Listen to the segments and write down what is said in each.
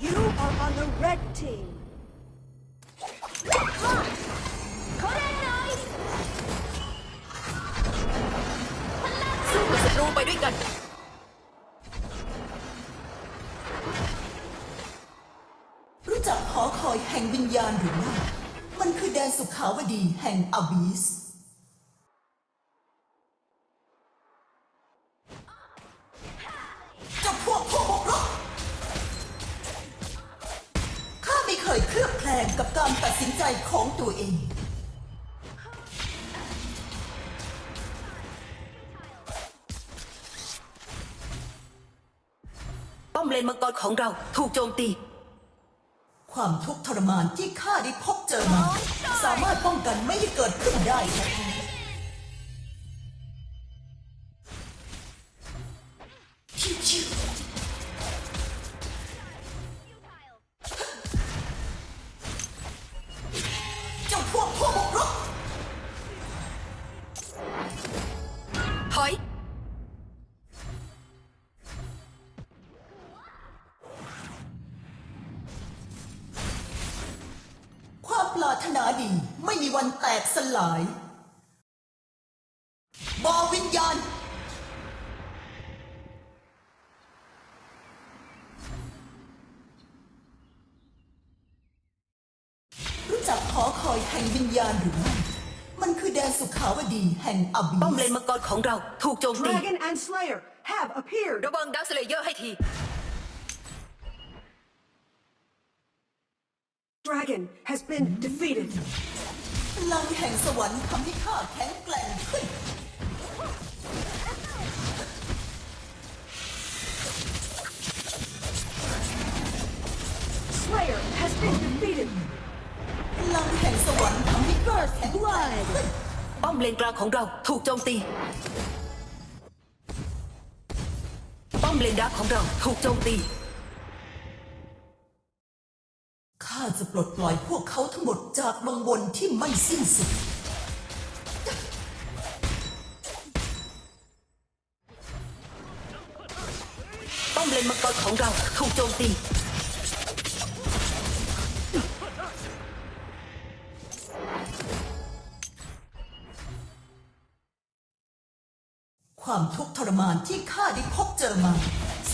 You are on the red team. เขาแรงหน่อยสู้กับศัตรูไปด้วยกัน รู้จักหอคอยแห่งวิญญาณหรือไม่ มันคือแดนสุขาวดีแห่งอบิส สินใจของตัวเอง ป้อมเลนมังกรของเราถูกโจมตี ความทุกข์ทรมานที่ข้าได้พบเจอมา สามารถป้องกันไม่ให้เกิดขึ้นได้นะชิว ปรารถนาดีไม่มีวันแตกสลาย บอวิญญาณ รู้จักหอคอยแห่งวิญญาณหรือไม่ มันคือแดนสุขาวดีแห่งอบิป้อมเลสนมังกรของเราถูกโจมตี Dragon and Slayer have appeared. ระวังดักสเลเยอร์ให้ที Dragon has been defeated. พลังแห่งสวรรค์ทำให้ข้าแข็งแกร่งขึ้น Slayer has been defeated. พลังแห่งสวรรค์ทำให้ข้าแข็งแกร่งขึ้นป้อมเลนกลางของเราถูกโจมตี ป้อมเลนดักของเราถูกโจมตี จะปลดปล่อยพวกเขาทั้งหมดจากวังวนที่ไม่สิ้นสุด ป้อมเลนมังกรของเราถูกโจมตี ความทุกข์ทรมานที่ข้าได้พบเจอมา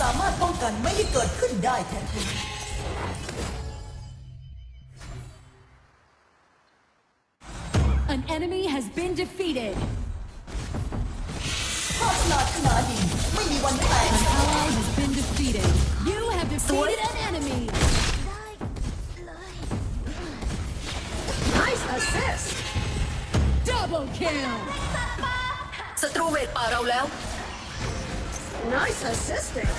สามารถป้องกันไม่ให้เกิดขึ้นได้แท้ๆ has been defeated. ความปรารถนาดีไม่มีวันแตก An ally has been defeated. You have defeated an enemy. ได้เลย Nice assist. Double kill. ศัตรูเวทป่าเราแล้ว Nice assisting.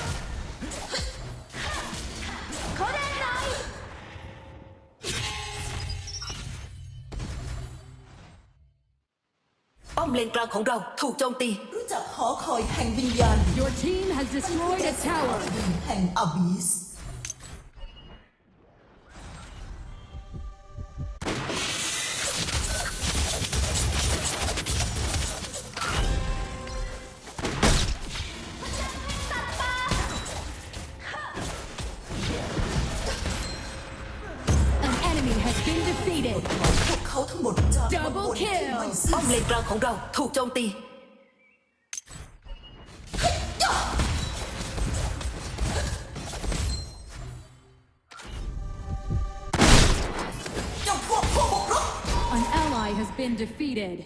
เลนกลางของเราถูกโจมตี รู้จักหอคอยแห่งวิญญาณ Your team has destroyed a tower. แห่งอบิส ของเราถูกโจมตี เจ้าพวกผู้บุกรุก An ally has been defeated.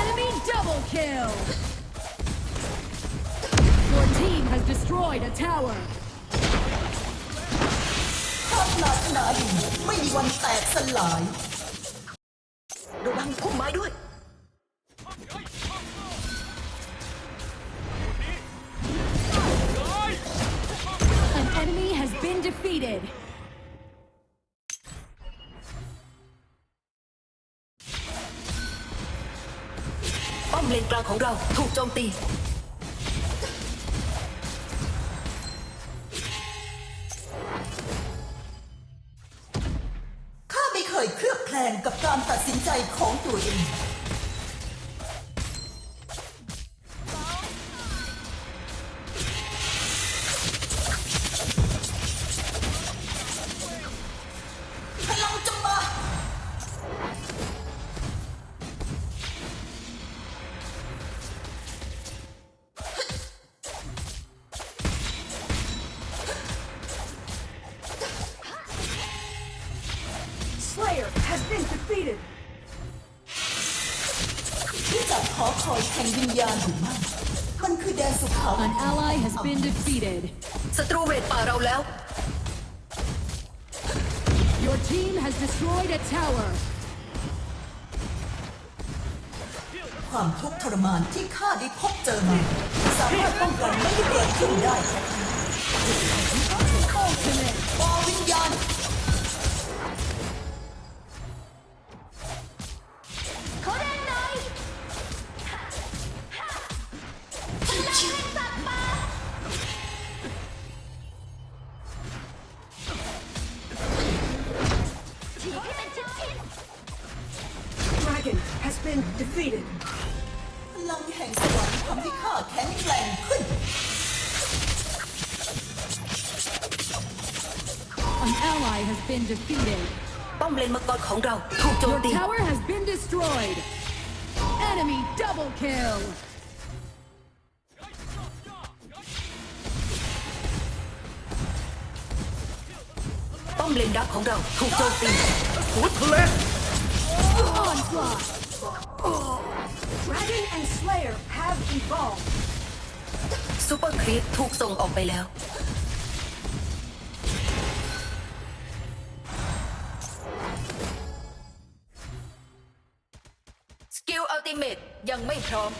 Enemy double kill. Your team has destroyed a tower. ความปรารถนาดีไม่มีวันแตกสลาย Did. ป้อมเลนกลางของเราถูกโจมตี ข้าไม่เคยเคลือบแคลงกับการตัดสินใจของตัวเอง defeated. รู้จักหอคอยแห่งวิญญาณหรือไม่มันคือแดนสุขาว An ally has been defeated. ศัตรูเรดป่าเราแล้ว Your team has destroyed a tower. ความทุกข์ทรมานที่ข้าได้พบเจอมาสามารถป้องกันไม่ให้เกิดขึ้นได้ Ultimate. บอวิญญาณ An ally has been defeated. ป้อมเลนมังกรของเราถูกโจม Your ตี tower has been destroyed. Enemy double kill. ป้อมเลนดักของเราถูกโจมตี Onslaught. Dragon and Slayer have evolved. ซูเปอร์ครีปถูกส่งออกไปแล้ว กิลอัลติเมตยังไม่พร้อม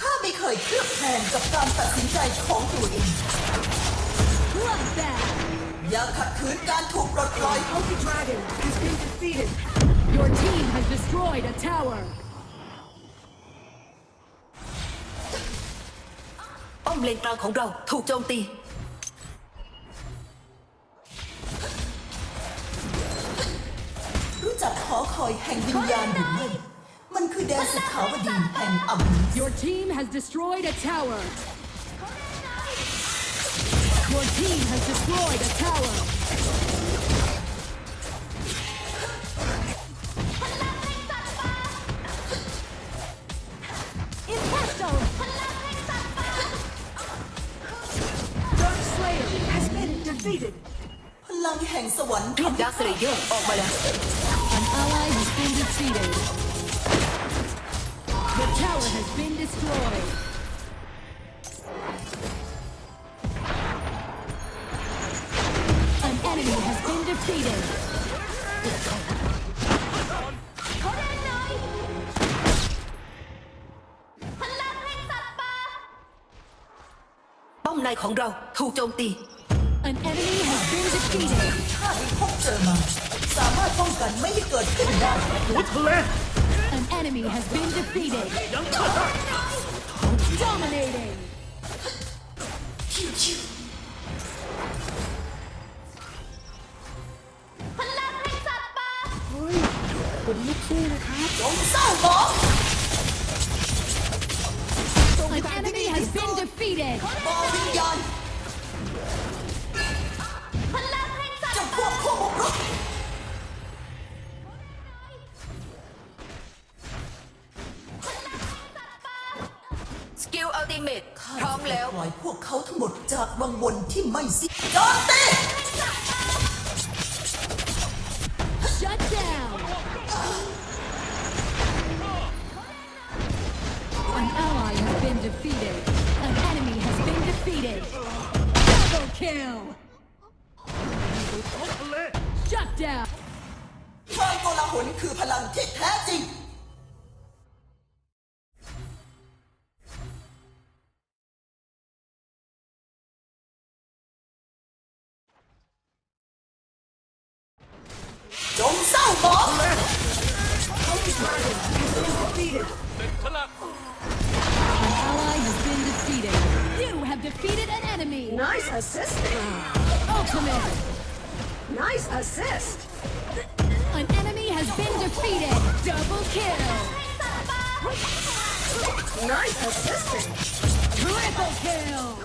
ข้าไม่เคยเคลือบแคลงกับการตัดสินใจของตัวเอง Bloodbath. อย่าขัดขืนการถูกปลดปล่อย Holy Dragon has been defeated. Your team has destroyed a tower. ป้อมเลนกลางของเราถูกโจมตี จักหอคอยแห่งวิญญาณหรือไม่มันคือแดนสุขาวดีแห่งอำนาจ Your team has destroyed a tower. Your team has destroyed a tower. Impesto! Dark Slayer has been defeated. พลังแห่งสวรรค์เรียกดาร์คเลเยอร์ออกมาแล้ว An ally has been defeated. The tower has been destroyed. An enemy has been defeated. Bóng này khổng râu, thu trong tiền. น่อยพลังแห่งสัตว์ป่าป้อมในของเราถูกโจมตี An enemy has been defeated. ข้าได้พบเจอมาสามารถป้องกันไม่ให้เกิดขึ้นได้ An enemy has been defeated. Dominating. พลังแห่งสัตว์ป่าจงเศร้าหมอง An enemy has been defeated. บอวิ วังวนที่ไม่สิ้นโจมตี Defeated. An ally has been defeated. You have defeated an enemy. Nice assisting. Ultimate. Nice assist. An enemy has been defeated. Double kill. Nice assisting. Triple kill.